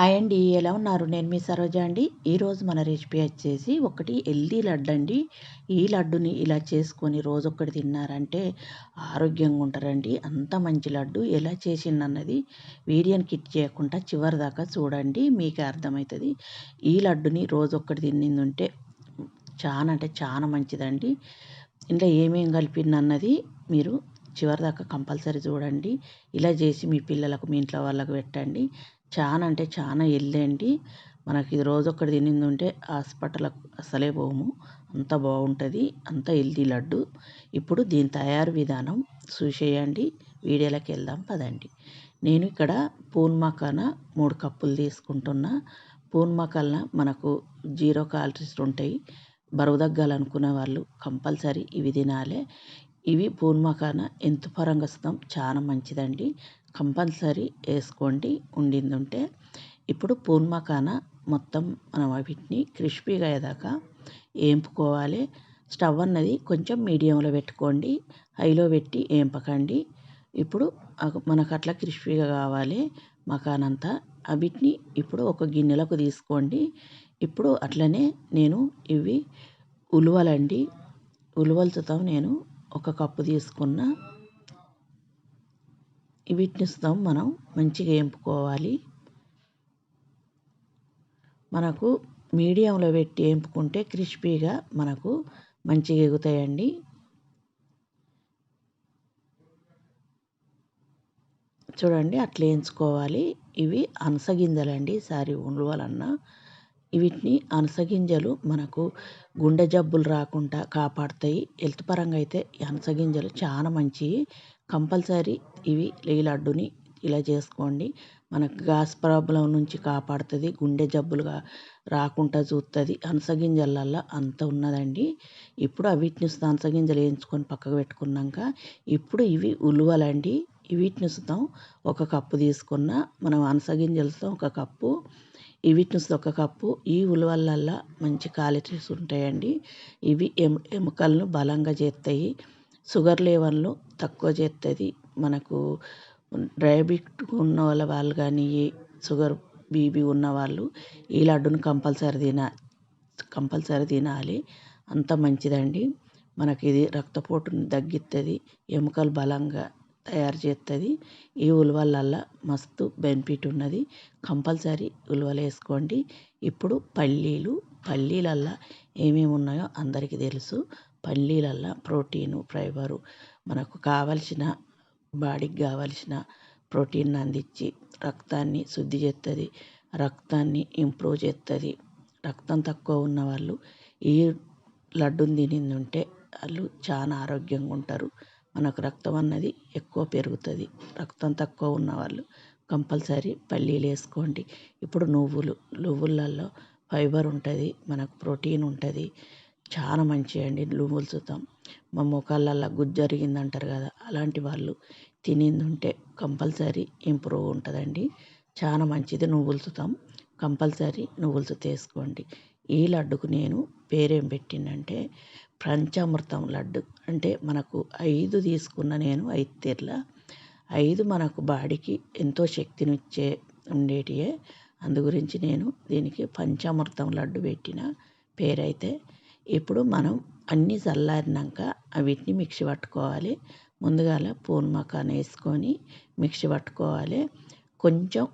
Hi అండి ఎలా ఉన్నారు? నేను మీ సరోజ అండి. ఈరోజు మన రెసిపీ వచ్చేసి ఒకటి హెల్దీ లడ్డు అండి ఈ లడ్డుని ఇలా చేసుకొని రోజు ఒక్కటి తిన్నారంటే ఆరోగ్యంగా ఉంటారండి. అంత మంచి లడ్డు. ఎలా చేసిందన్నది వీడియోని కిట్ చేయకుండా చివరి దాకా చూడండి. మీకే అర్థమవుతుంది ఈ లడ్డుని రోజు ఒక్కటి తిన్నిందుంటే చాలా అంటే చాలా మంచిదండి. ఇంట్లో ఏమేం కలిపిందన్నది మీరు చివరిదాకా కంపల్సరీ చూడండి. ఇలా చేసి మీ పిల్లలకు మీ ఇంట్లో వాళ్ళకు పెట్టండి. చాలా అంటే చాలా అండి మనకి రోజు ఒక్కటి తినింది ఉంటే హాస్పిటల్కి అసలే పోము. అంత బాగుంటుంది అంత హెల్దీ లడ్డు. ఇప్పుడు దీని తయారు విధానం చూసేయండి. వీడియోలోకి వెళ్దాం పదండి. నేను ఇక్కడ పూన్ మకాన మూడు కప్పులు తీసుకుంటున్నా. పూన్ మకాన మనకు జీరో క్యాలరీస్ ఉంటాయి. బరువు తగ్గాలనుకునే వాళ్ళు కంపల్సరీ ఇవి తినాలి. ఇవి పూన్ మకాన ఎంత పరంగా చాలా మంచిదండి. కంపల్సరీ వేసుకోండి. ఉండింది ఉంటే ఇప్పుడు పూర్మకాన మొత్తం మనం వీటిని క్రిస్పీగా అయ్యేదాకా ఏంపుకోవాలి. స్టవ్ అన్నది కొంచెం మీడియంలో పెట్టుకోండి. హైలో పెట్టి ఏంపకండి. ఇప్పుడు మనకు అట్లా క్రిస్పీగా కావాలి మకానంతా. వీటిని ఇప్పుడు ఒక గిన్నెలకు తీసుకోండి. ఇప్పుడు అట్లనే నేను ఇవి ఉలువలండి. ఉలువలతో నేను ఒక కప్పు తీసుకున్న. వీటిని మనం మంచిగా ఏంపుకోవాలి మనకు మీడియంలో పెట్టి వేపుకుంటే క్రిస్పీగా మనకు మంచిగా ఎగుతాయండి. చూడండి అట్లా వేయించుకోవాలి ఇవి అనసగింజలండి సారీ ఉండవాలన్నా వీటిని అనసగింజలు మనకు గుండె జబ్బులు రాకుండా కాపాడుతాయి. హెల్త్ పరంగా అయితే అనసగింజలు చాలా మంచివి కంపల్సరీ ఇవి ఈ లడ్డుని ఇలా చేసుకోండి. మనకు గ్యాస్ ప్రాబ్లం నుంచి కాపాడుతుంది గుండె జబ్బులుగా రాకుండా చూస్తుంది అనసగింజలల్లో అంత ఉన్నదండి. ఇప్పుడు వీటిని అనసగింజలు వేయించుకొని పక్కకు పెట్టుకున్నాక ఇప్పుడు ఇవి ఉలువలండి. వీటిని సుతం ఒక కప్పు తీసుకున్న మనం అనసగింజలతో ఒక కప్పు వీటిని ఒక కప్పు ఈ ఉలువలల్లో మంచి క్వాలిటీస్ ఉంటాయండి. ఇవి ఎము ఎముకలను బలంగా చేస్తాయి. షుగర్ లెవెల్ను తక్కువ చేస్తుంది మనకు డయాబెటిక్ ఉన్న వాళ్ళ వాళ్ళు కానీ షుగర్ బీపీ ఉన్నవాళ్ళు ఈ లడ్డును కంపల్సరీ తిన కంపల్సరీ తినాలి. అంత మంచిదండి. మనకి ఇది రక్తపోటుని తగ్గిస్తుంది ఎముకలు బలంగా తయారు చేస్తుంది ఈ ఉలవలల్లో మస్తు బెనిఫిట్ ఉన్నది. కంపల్సరీ ఉలవలు వేసుకోండి. ఇప్పుడు పల్లీలు పల్లీలల్లో ఏమేమి ఉన్నాయో అందరికీ తెలుసు. పల్లీలల్లో ప్రోటీను ఫైబరు మనకు కావలసిన బాడీకి కావలసిన ప్రోటీన్ అందించి రక్తాన్ని శుద్ధి చేస్తుంది రక్తాన్ని ఇంప్రూవ్ చేస్తుంది రక్తం తక్కువ ఉన్న వాళ్ళు ఈ లడ్డును తినింది ఉంటే వాళ్ళు చాలా ఆరోగ్యంగా ఉంటారు. మనకు రక్తం అన్నది ఎక్కువ పెరుగుతుంది. రక్తం తక్కువ ఉన్నవాళ్ళు కంపల్సరీ పల్లీలు వేసుకోండి. ఇప్పుడు నువ్వులు నువ్వులలో ఫైబర్ ఉంటుంది మనకు ప్రోటీన్ ఉంటుంది. చాలా మంచివి అండి నువ్వులు చూద్దాం మా ముఖాలల్లో గుజ్జు జరిగింది అంటారు కదా అలాంటి వాళ్ళు తినింది ఉంటే కంపల్సరీ ఇంప్రూవ్ ఉంటుందండి. చాలా మంచిది నువ్వులు చూద్దాం కంపల్సరీ నువ్వులు తీసుకోండి ఈ లడ్డుకు నేను పేరేం పెట్టిందంటే పంచామృతం లడ్డు. అంటే మనకు ఐదు తీసుకున్న నేను ఐదు తీర్ల. ఐదు మనకు బాడీకి ఎంతో శక్తినిచ్చే ఉండేటివే అందు గురించి నేను దీనికి పంచామృతం లడ్డు పెట్టిన పేరైతే ఇప్పుడు మనం అన్నీ చల్లారినాక వీటిని మిక్సీ పట్టుకోవాలి. ముందుగాల పూన్ మకాన్ వేసుకొని మిక్సీ పట్టుకోవాలి. కొంచెం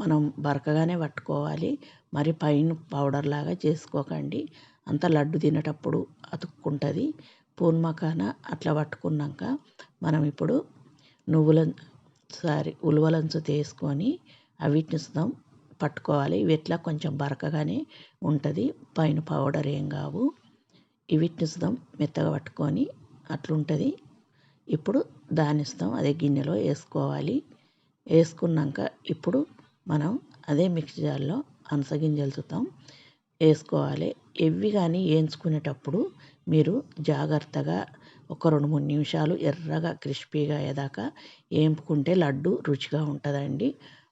మనం బరకగానే పట్టుకోవాలి. మరి పైన పౌడర్ లాగా చేసుకోకండి. అంత లడ్డు తినేటప్పుడు అతుక్కుంటుంది. పూన్ అట్లా పట్టుకున్నాక మనం ఇప్పుడు నువ్వుల సారీ ఉలవలంచు తీసుకొని వీటిని పట్టుకోవాలి. ఇవి ఎట్లా కొంచెం బరకగానే ఉంటుంది. పైన పౌడర్ ఏం కావు. వీటిని సుతం మెత్తగా పట్టుకొని అట్లుంటుంది. ఇప్పుడు దాన్ని ఇస్తాం అదే గిన్నెలో వేసుకోవాలి. వేసుకున్నాక ఇప్పుడు మనం అదే మిక్సీ జార్లో అనసగింజలు చూద్దాం వేసుకోవాలి. ఎవి కానీ వేయించుకునేటప్పుడు మీరు జాగ్రత్తగా ఒక రెండు మూడు నిమిషాలు ఎర్రగా క్రిస్పీగా అయ్యేదాకా వేపుకుంటే లడ్డు రుచిగా ఉంటుందండి.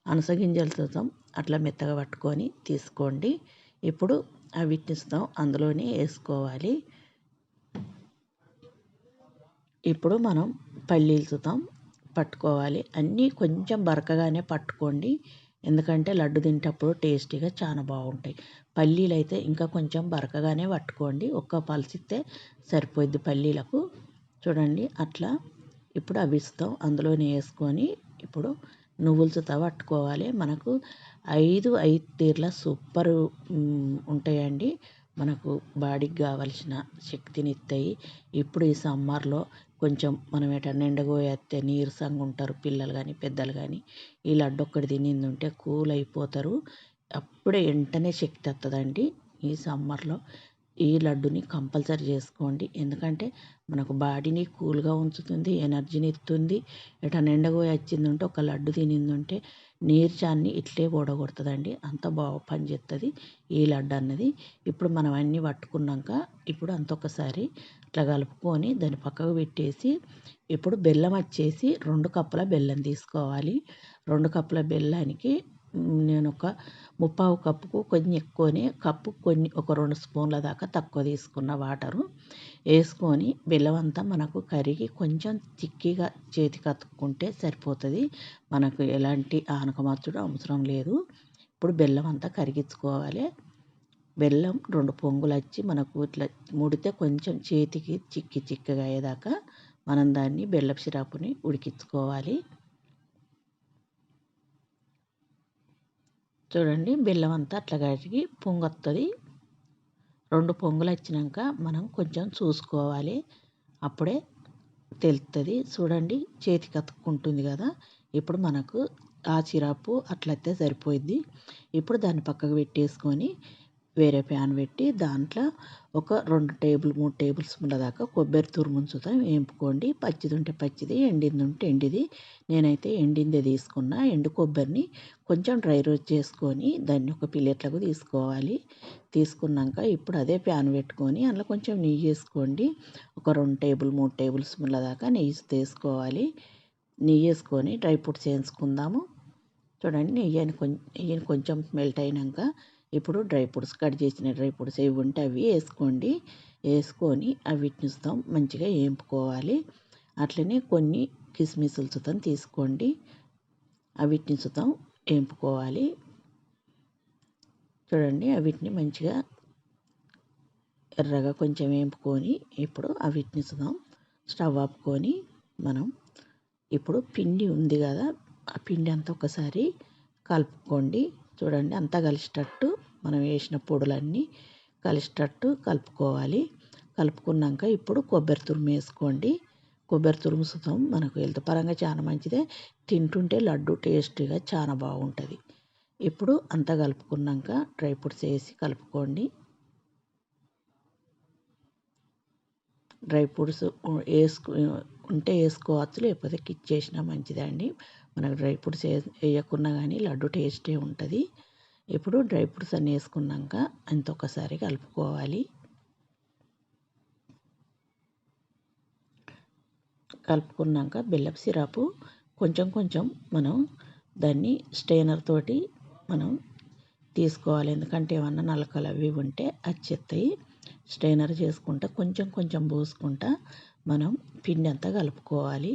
అనసగింజలతో అట్లా మెత్తగా పట్టుకొని తీసుకోండి. ఇప్పుడు వీటిని అందులోనే వేసుకోవాలి. ఇప్పుడు మనం పల్లీలు చూద్దాం పట్టుకోవాలి. అన్నీ కొంచెం బరకగానే పట్టుకోండి. ఎందుకంటే లడ్డు తింటప్పుడు టేస్టీగా చాలా బాగుంటాయి. పల్లీలు అయితే ఇంకా కొంచెం బరకగానే పట్టుకోండి. ఒక్క పలిసిస్తే సరిపోద్ది పల్లీలకు. చూడండి అట్లా. ఇప్పుడు అవి ఇస్తాం. అందులోనే వేసుకొని ఇప్పుడు నువ్వులతో పట్టుకోవాలి. మనకు ఐదు ఐదు తీర్ల సూపర్ ఉంటాయండి. మనకు బాడీకి కావలసిన శక్తిని ఇస్తాయి. ఇప్పుడు ఈ సమ్మర్లో కొంచెం మనం ఎటన్నా ఎండగోయేస్తే నీరసంగా ఉంటారు పిల్లలు కానీ పెద్దలు కానీ. ఈ లడ్డు ఒక్కటి తినింది ఉంటే కూల్ అయిపోతారు. అప్పుడే వెంటనే శక్తి వస్తుందండి ఈ సమ్మర్లో. ఈ లడ్డుని కంపల్సరీ చేసుకోండి. ఎందుకంటే మనకు బాడీని కూల్గా ఉంచుతుంది ఎనర్జీని ఇస్తుంది. ఎటన్నా వచ్చింది వచ్చిందంటే ఒక లడ్డు తినిందంటే నీర్చాన్ని ఇట్లే ఓడగొడుతుందండి అంత బాగా పనిచేస్తుంది ఈ లడ్డు అన్నది. ఇప్పుడు మనం అన్నీ పట్టుకున్నాక ఇప్పుడు అంత ఒకసారి ఇట్లా కలుపుకొని దాన్ని పక్కకు పెట్టేసి ఇప్పుడు బెల్లం వచ్చేసి రెండు కప్పుల బెల్లం తీసుకోవాలి. రెండు కప్పుల బెల్లానికి నేను ఒక ముప్పావు కప్పుకు కొంచెం ఎక్కువనే కప్పు కొన్ని ఒక రెండు స్పూన్ల దాకా తక్కువ తీసుకున్న వాటరు. వేసుకొని బెల్లం అంతా మనకు కరిగి కొంచెం చిక్కిగా చేతికి అతుక్కుంటే సరిపోతుంది. మనకు ఎలాంటి ఆనకమర్చుడు అవసరం లేదు. ఇప్పుడు బెల్లం అంతా కరిగించుకోవాలి. బెల్లం రెండు పొంగులు వచ్చి మనకు ఇట్లా ముడితే కొంచెం చేతికి చిక్కి చిక్కగా అయ్యేదాకా మనం దాన్ని బెల్లపు సిరపుని ఉడికించుకోవాలి. చూడండి బెల్లం అంతా అట్లా కరిగి పొంగొస్తుంది రెండు పొంగులు వచ్చినాక మనం కొంచెం చూసుకోవాలి. అప్పుడే తెలుస్తుంది చూడండి చేతికి అతుక్కుంటుంది కదా. ఇప్పుడు మనకు ఆ చిరాపు అట్లయితే సరిపోయింది ఇప్పుడు దాన్ని పక్కకు పెట్టేసుకొని వేరే ప్యాన్ పెట్టి దాంట్లో ఒక రెండు టేబుల్ మూడు టేబుల్ స్పూన్ల దాకా కొబ్బరి తురుముంచుతో వేపుకోండి. పచ్చిది ఉంటే పచ్చిది ఎండింది ఉంటే ఎండిది. నేనైతే ఎండిందే తీసుకున్నా. ఎండు కొబ్బరిని కొంచెం డ్రై రోస్ట్ చేసుకొని దాన్ని ఒక ప్లేట్లకు తీసుకోవాలి. తీసుకున్నాక ఇప్పుడు అదే ప్యాన్ పెట్టుకొని అందులో కొంచెం నెయ్యి వేసుకోండి. ఒక రెండు టేబుల్ మూడు టేబుల్ స్పూన్ల దాకా నెయ్యి తీసుకోవాలి. నెయ్యి వేసుకొని డ్రై ఫ్రూట్స్ వేసుకుందాము చూడండి నెయ్యి కొంచెం నెయ్యిని కొంచెం మెల్ట్ అయినాక ఇప్పుడు డ్రై ఫ్రూట్స్ కట్ చేసిన డ్రై ఫ్రూట్స్ ఏవి ఉంటే అవి వేసుకోండి. వేసుకొని అవి ఇస్తాం మంచిగా వేపుకోవాలి అట్లనే కొన్ని కిస్మిస్లతో తీసుకోండి. అవిటిని సుతం వేపుకోవాలి చూడండి అవిటిని మంచిగా ఎర్రగా కొంచెం వేపుకొని ఇప్పుడు అవిటిని సుతం స్టవ్ ఆపుకొని మనం ఇప్పుడు పిండి ఉంది కదా ఆ పిండి అంతా ఒకసారి కలుపుకోండి. చూడండి అంతా కలిసేటట్టు మనం వేసిన పొడులన్నీ కలిసేటట్టు కలుపుకోవాలి. కలుపుకున్నాక ఇప్పుడు కొబ్బరి తురుము వేసుకోండి. కొబ్బరి తురుము సుతం మనకు హెల్త్ పరంగా చాలా మంచిదే. తింటుంటే లడ్డు టేస్టీగా చాలా బాగుంటుంది. ఇప్పుడు అంతా కలుపుకున్నాక డ్రై ఫ్రూట్స్ వేసి కలుపుకోండి. డ్రై ఫ్రూట్స్ వేసుకు ఉంటే వేసుకోవచ్చు లేకపోతే కిచ్ చేసినా మంచిదే అండి మనకు డ్రై ఫ్రూట్స్ వేయకున్నా కానీ లడ్డు టేస్టే ఉంటుంది. ఇప్పుడు డ్రై ఫ్రూట్స్ అన్నీ వేసుకున్నాక అంత ఒకసారి కలుపుకోవాలి. కలుపుకున్నాక బెల్లపు సిరపు కొంచెం కొంచెం మనం దాన్ని స్టెయినర్ తోటి మనం తీసుకోవాలి. ఎందుకంటే ఏమన్నా నలకలు అవి ఉంటే అచ్చెత్తాయి. స్టెయినర్ చేసుకుంటా కొంచెం కొంచెం పోసుకుంటా మనం పిండి అంతా కలుపుకోవాలి.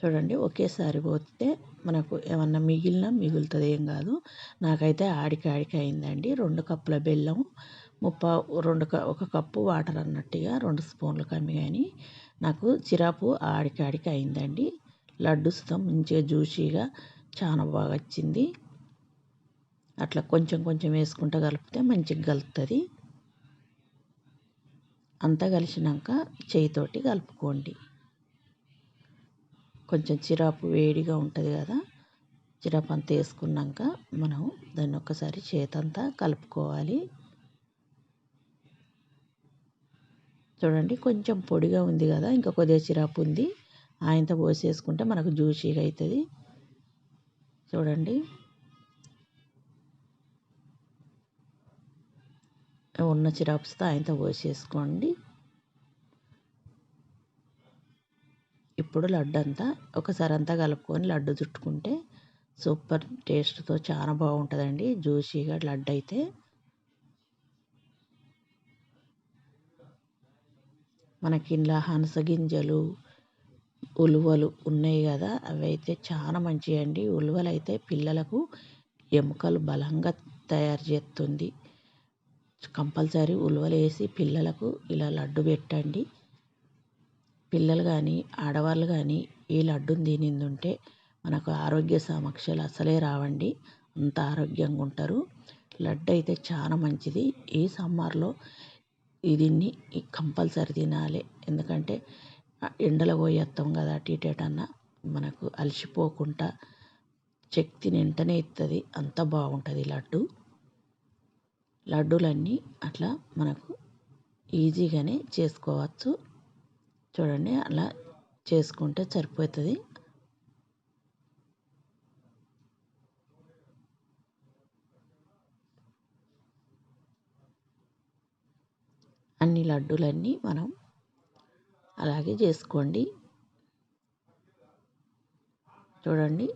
చూడండి ఒకేసారి పోతే మనకు ఏమన్నా మిగిలినా మిగులుతుంది ఏం కాదు. నాకైతే ఆడికి ఆడికి అయిందండి రెండు కప్పుల బెల్లం ముప్పా రెండు ఒక కప్పు వాటర్ అన్నట్టుగా రెండు స్పూన్లు కమ్మి కానీ నాకు చిరాపు ఆడికి ఆడికి అయిందండి లడ్డు సుతం మంచిగా జ్యూసీగా చాలా బాగా వచ్చింది అట్లా కొంచెం కొంచెం వేసుకుంటూ కలిపితే మంచిగా కలుపుతుంది అంతా కలిసినాక చేయితోటి కలుపుకోండి. కొంచెం చిరాపు వేడిగా ఉంటుంది కదా. చిరాపు అంతా వేసుకున్నాక మనం దాన్ని ఒక్కసారి చేతంతా కలుపుకోవాలి. చూడండి కొంచెం పొడిగా ఉంది కదా ఇంకా కొద్దిగా చిరాపు ఉంది. ఆయనతో పోసేసుకుంటే మనకు జ్యూసీగా అవుతుంది చూడండి. ఉన్న చిరాప్స్తో ఆయనతో పోసేసుకోండి. ఇప్పుడు లడ్డు అంతా ఒకసారి అంతా కలుపుకొని లడ్డు చుట్టుకుంటే సూపర్ టేస్ట్తో చాలా బాగుంటుందండి. జ్యూసీగా లడ్డు అయితే మనకి ఇంట్లో హనస గింజలు ఉలువలు ఉన్నాయి కదా అవి అయితే చాలా మంచివి అండి ఉలువలు అయితే పిల్లలకు ఎముకలు బలంగా తయారు చేస్తుంది. కంపల్సరీ ఉలువలు వేసి పిల్లలకు ఇలా లడ్డు పెట్టండి. పిల్లలు కానీ ఆడవాళ్ళు కానీ ఈ లడ్డుని తినిందుంటే మనకు ఆరోగ్య సమస్యలు అసలే రావండి. అంత ఆరోగ్యంగా ఉంటారు. లడ్డు అయితే చాలా మంచిది. ఈ సమ్మర్లో దీన్ని కంపల్సరీ తినాలి. ఎందుకంటే ఎండలో పోయి వస్తాం కదా అటు ఇటు ఎటన్నా మనకు అలసిపోకుండా శక్తిని వెంటనే ఇస్తుంది అంత బాగుంటుంది లడ్డు. లడ్డూలన్నీ అట్లా మనకు ఈజీగానే చేసుకోవచ్చు. చూడండి అలా చేసుకుంటే సరిపోతుంది. అన్ని లడ్డూలన్నీ మనం అలాగే చేసుకోండి. చూడండి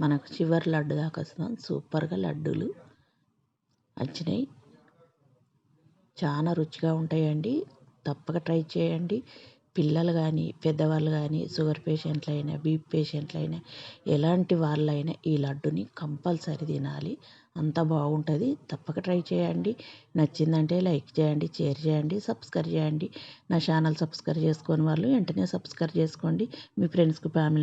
మనకు చివరి లడ్డు దాకా వస్తుంది సూపర్గా లడ్డూలు వచ్చినాయి. చాలా రుచిగా ఉంటాయండి. తప్పక ట్రై చేయండి. పిల్లలు కానీ పెద్దవాళ్ళు కానీ షుగర్ పేషెంట్లు అయినా బీపీ పేషెంట్లు అయినా ఎలాంటి వాళ్ళైనా ఈ లడ్డుని కంపల్సరీ తినాలి. అంత బాగుంటుంది. తప్పక ట్రై చేయండి. నచ్చిందంటే లైక్ చేయండి షేర్ చేయండి సబ్స్క్రైబ్ చేయండి. నా ఛానల్ సబ్స్క్రైబ్ చేసుకోని వాళ్ళు వెంటనే సబ్స్క్రైబ్ చేసుకోండి. మీ ఫ్రెండ్స్కి ఫ్యామిలీ